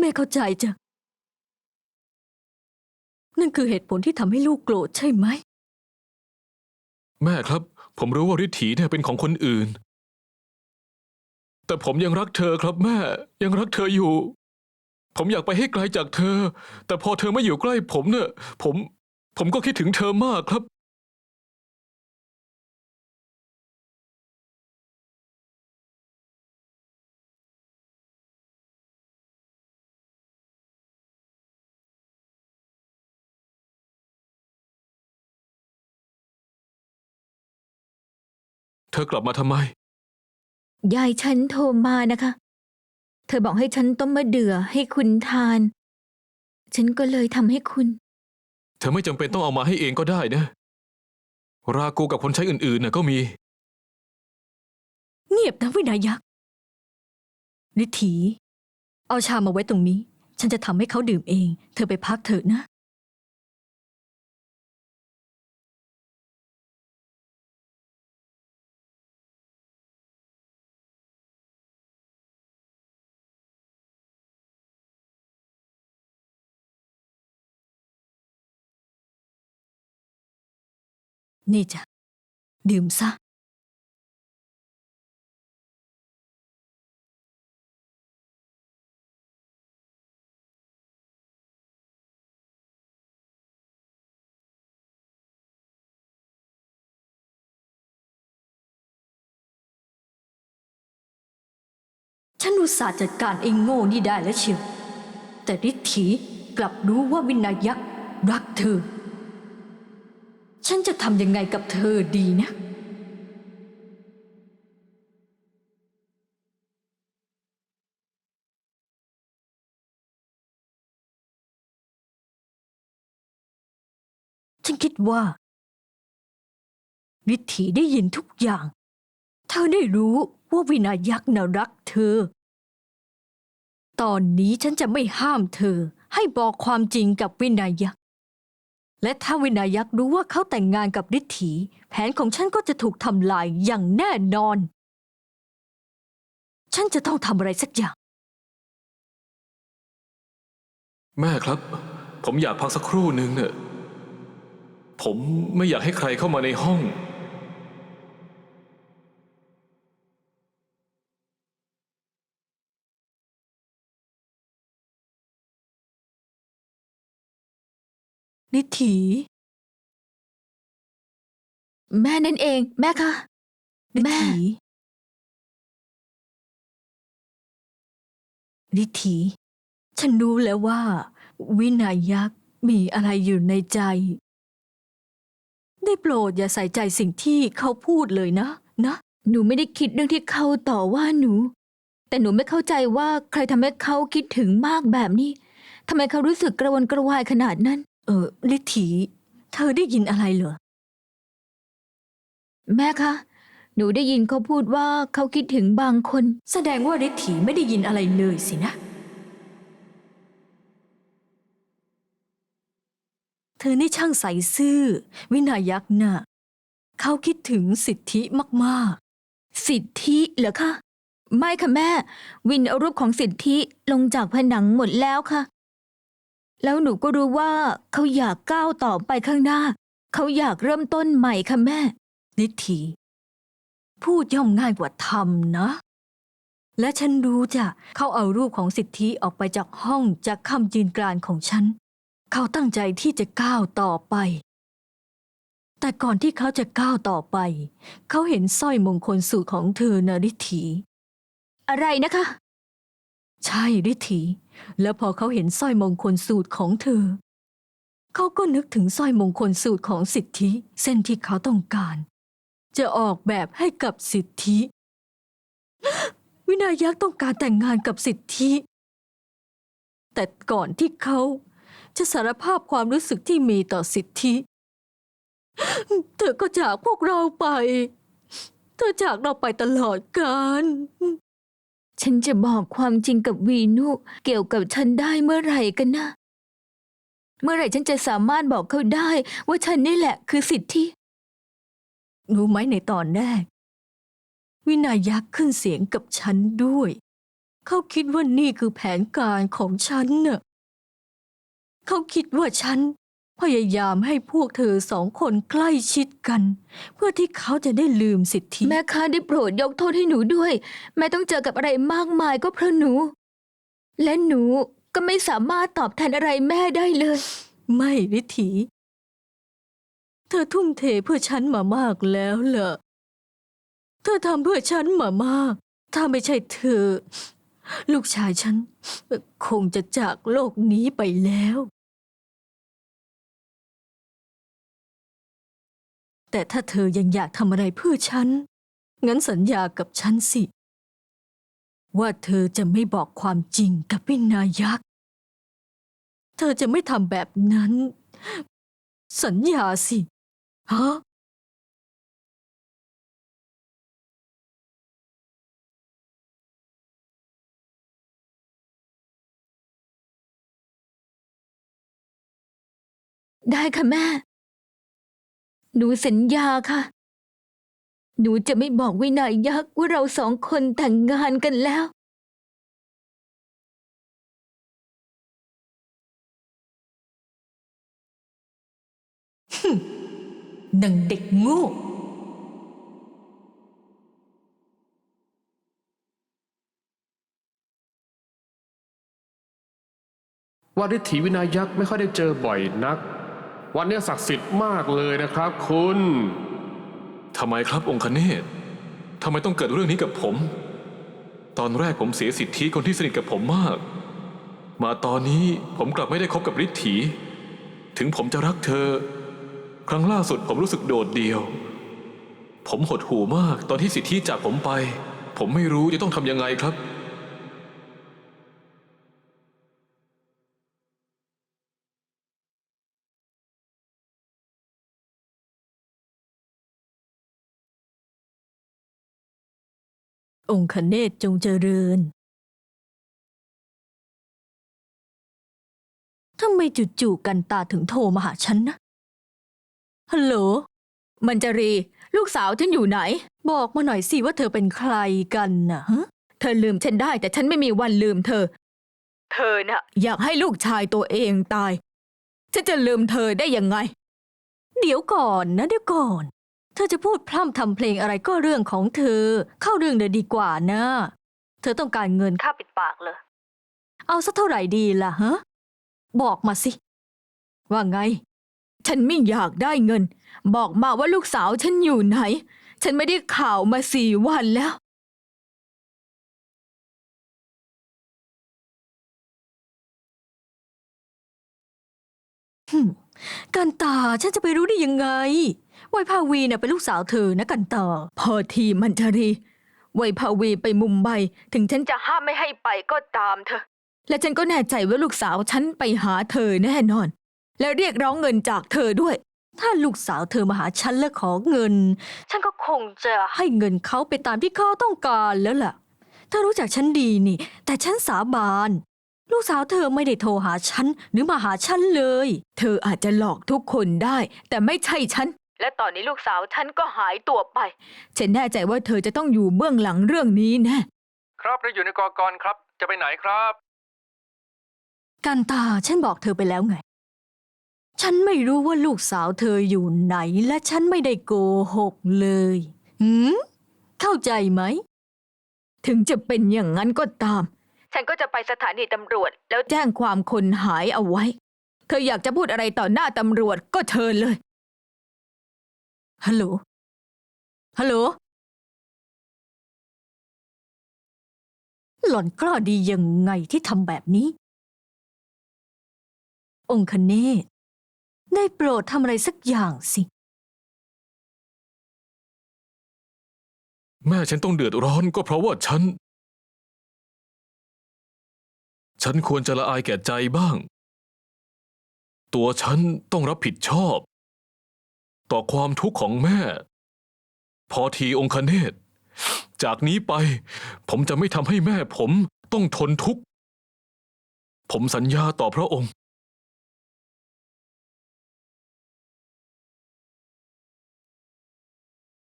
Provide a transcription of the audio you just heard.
แม่เข้าใจจ้ะ นั่นคือเหตุผลที่ทำให้ลูกโกรธใช่ไหม แม่ครับ ผมรู้ว่าฤทธีเนี่ยเป็นของคนอื่น แต่ผมยังรักเธอครับแม่ยังรักเธออยู่ ผมอยากไปให้ไกลจากเธอ แต่พอเธอไม่อยู่ใกล้ผมเนี่ย ผม ผมก็คิดถึงเธอมากครับ เธอกลับมาทำไม ยายฉันโทรมานะคะ เธอบอกให้ฉันต้มมะเดื่อให้คุณทาน ฉันก็เลยทำให้คุณ เธอไม่จำเป็นต้องเอามาให้เองก็ได้นะ รากูกับคนใช้อื่นๆน่ะก็มี เงียบนะวินายักษ์ฤทธีเอาชามาไว้ตรงนี้ ฉันจะทำให้เขาดื่มเอง เธอไปพักเถอะนะ นี่จ้ะ ดื่มซะ ฉันอุตส่าห์จัดการไอ้โง่นี่ได้แล้วเชียว แต่ฤทธีกลับรู้ว่าวินายักษ์รักเธอ ฉันจะทำยังไงกับเธอดีนะ ฉันคิดว่า วิถีได้ยินทุกอย่าง เธอได้รู้ว่าวินายักษ์น่รักเธอ ตอนนี้ฉันจะไม่ห้ามเธอให้บอกความจริงกับวินายักษ์ และถ้าวินายักษ์รู้ว่าเขาแต่งงานกับฤทธีแผนของฉันก็จะถูกทำลายอย่างแน่นอน ฉันจะต้องทำอะไรสักอย่าง แม่ครับ ผมอยากพักสักครู่หนึ่งเนี่ยผมไม่อยากให้ใครเข้ามาในห้อง นิถี แม่นั่นเอง แม่คะนิแม่ถี นิถี ฉันรู้แล้วว่า วินายักษ์มีอะไรอยู่ในใจ ได้โปรดอย่าใส่ใจสิ่งที่เขาพูดเลยนะ นะ หนูไม่ได้คิดเรื่องที่เขาต่อว่าหนู แต่หนูไม่เข้าใจว่าใครทำให้เขาคิดถึงมากแบบนี้ทำไมเขารู้สึกกระวนกระวายขนาดนั้น เออลิถีเธอได้ยินอะไรเหรอ แม่คะ หนูได้ยินเขาพูดว่าเขาคิดถึงบางคน แสดงว่าฤทธีไม่ได้ยินอะไรเลยสินะ เธอนี่ช่างใส่ซื่อ วินายักษ์น่ะเขาคิดถึงสิทธิมากสิทธิเหรอคะ ไม่ค่ะแม่ วินเอารูปของสิทธิลงจากผนังหมดแล้วค่ะ แล้วหนูก็รู้ว่าเขาอยากก้าวต่อไปข้างหน้า เขาอยากเริ่มต้นใหม่ค่ะแม่ๆฤทธีพูดย่อมง่ายกว่าทำนะ และฉันรู้จ้ะเขาเอารูปของสิทธิออกไปจากห้องจากคำยืนกรานของฉัน เขาตั้งใจที่จะก้าวต่อไป แต่ก่อนที่เขาจะก้าวต่อไป เขาเห็นสร้อยมงคลสูตรของเธอนะฤทธีอะไรนะคะ ใช่ฤทธี แล้วพอเขาเห็นสร้อยมงคลสูตรของเธอ เขาก็นึกถึงสร้อยมงคลสูตรของสิทธิ เส้นที่เขาต้องการ จะออกแบบให้กับสิทธิ วินายักษ์ต้องการแต่งงานกับสิทธิ แต่ก่อนที่เขาจะสารภาพความรู้สึกที่มีต่อสิทธิ เธอก็จากพวกเราไป เธอจากเราไปตลอดกาล ฉันจะบอกความจริงกับวีนุเกี่ยวกับฉันได้เมื่อไหร่กันนะ เมื่อไหร่ฉันจะสามารถบอกเขาได้ ว่าฉันนี่แหละคือสิทธิรู้ไหมในตอนแรก วินายักษ์ขึ้นเสียงกับฉันด้วย เขาคิดว่านี่คือแผนการของฉันน่ะ เขาคิดว่าฉัน พยายามให้พวกเธอสองคนใกล้ชิดกัน เพื่อที่เขาจะได้ลืมสิทธิ แม่คะได้โปรดยกโทษให้หนูด้วย แม่ต้องเจอกับอะไรมากมายก็เพราะหนู และหนูก็ไม่สามารถตอบแทนอะไรแม่ได้เลย ไม่วิถี เธอทุ่มเทเพื่อฉันมามากแล้วเหรอเธอทำเพื่อฉันมามาก ถ้าไม่ใช่เธอ ลูกชายฉัน คงจะจากโลกนี้ไปแล้ว แต่ถ้าเธอยังอยากทำอะไรเพื่อฉัน งั้นสัญญากับฉันสิ ว่าเธอจะไม่บอกความจริงกับวินายักษ์ เธอจะไม่ทำแบบนั้น สัญญาสิ ฮะได้ค่ะแม่ หนูสัญญาค่ะ หนูจะไม่บอกวินัยยักษ์ว่าเราสองคนแต่งงานกันแล้วดังเด็กโง่ ว่าฤทธีวินายักษ์ไม่ค่อยได้เจอบ่อยนัก วันนี้ศักดิ์สิทธิ์มากเลยนะครับคุณทำไมครับองคเนศทำไมต้องเกิดเรื่องนี้กับผม ตอนแรกผมเสียสิทธิคนที่สนิทกับผมมาก มาตอนนี้ผมกลับไม่ได้คบกับฤทธีถึงผมจะรักเธอ ครั้งล่าสุดผมรู้สึกโดดเดี่ยว ผมหดหู่มากตอนที่สิทธิจากผมไป ผมไม่รู้จะต้องทำยังไงครับ องค์คเนศจงเจริญทำไมจู่ๆกันตาถึงโทรมาหาฉันนะ ฮัลโหล มันจรี ลูกสาวฉันอยู่ไหน บอกมาหน่อยสิว่าเธอเป็นใครกันนะฮะเธอลืมฉันได้แต่ฉันไม่มีวันลืมเธอ เธอน่ะ อยากให้ลูกชายตัวเองตาย ฉันจะลืมเธอได้ยังไง เดี๋ยวก่อนนะเดี๋ยวก่อนเธอจะพูดพร่ำทำเพลงอะไรก็เรื่องของเธอ เข้าเรื่องเลยดีกว่านะ เธอต้องการเงินค่าปิดปากเลยเอาสักเท่าไหร่ดีล่ะฮะ บอกมาสิ ว่าไง ฉันไม่อยากได้เงิน บอกมาว่าลูกสาวฉันอยู่ไหน ฉันไม่ได้ข่าวมาสี่วันแล้ว กันตาฉันจะไปรู้ได้ยังไงไวยภาวีน่ะเป็นลูกสาวเธอนะกันตาพอทีมันจรีไวยภาวีไปมุมไบถึงฉันจะห้ามไม่ให้ไปก็ตามเธอ และฉันก็แน่ใจว่าลูกสาวฉันไปหาเธอแน่นอน และเรียกร้องเงินจากเธอด้วย ถ้าลูกสาวเธอมาหาฉันและขอเงิน ฉันก็คงจะให้เงินเขาไปตามที่เขาต้องการแล้วล่ะเธอรู้จักฉันดีนี่ แต่ฉันสาบาน ลูกสาวเธอไม่ได้โทรหาฉันหรือมาหาฉันเลย เธออาจจะหลอกทุกคนได้ แต่ไม่ใช่ฉัน และตอนนี้ลูกสาวฉันก็หายตัวไป ฉันแน่ใจว่าเธอจะต้องอยู่เบื้องหลังเรื่องนี้แน่ ครับเราอยู่ในกอกรครับ จะไปไหนครับ กันตาฉันบอกเธอไปแล้วไง ฉันไม่รู้ว่าลูกสาวเธออยู่ไหน และฉันไม่ได้โกหกเลยหืมเข้าใจไหม ถึงจะเป็นอย่างนั้นก็ตาม ฉันก็จะไปสถานีตำรวจ แล้วแจ้งความคนหายเอาไว้ เธออยากจะพูดอะไรต่อหน้าตำรวจก็เชิญเลย ฮัลโหล ฮัลโหล หล่อนกล้าดียังไงที่ทำแบบนี้ องคเนศได้โปรดทำอะไรสักอย่างสิ แม่ฉันต้องเดือดร้อนก็เพราะว่าฉัน ฉันควรจะละอายแก่ใจบ้าง ตัวฉันต้องรับผิดชอบ ต่อความทุกข์ของแม่ พอทีองคเนศจากนี้ไป ผมจะไม่ทำให้แม่ผมต้องทนทุกข์ ผมสัญญาต่อพระองค์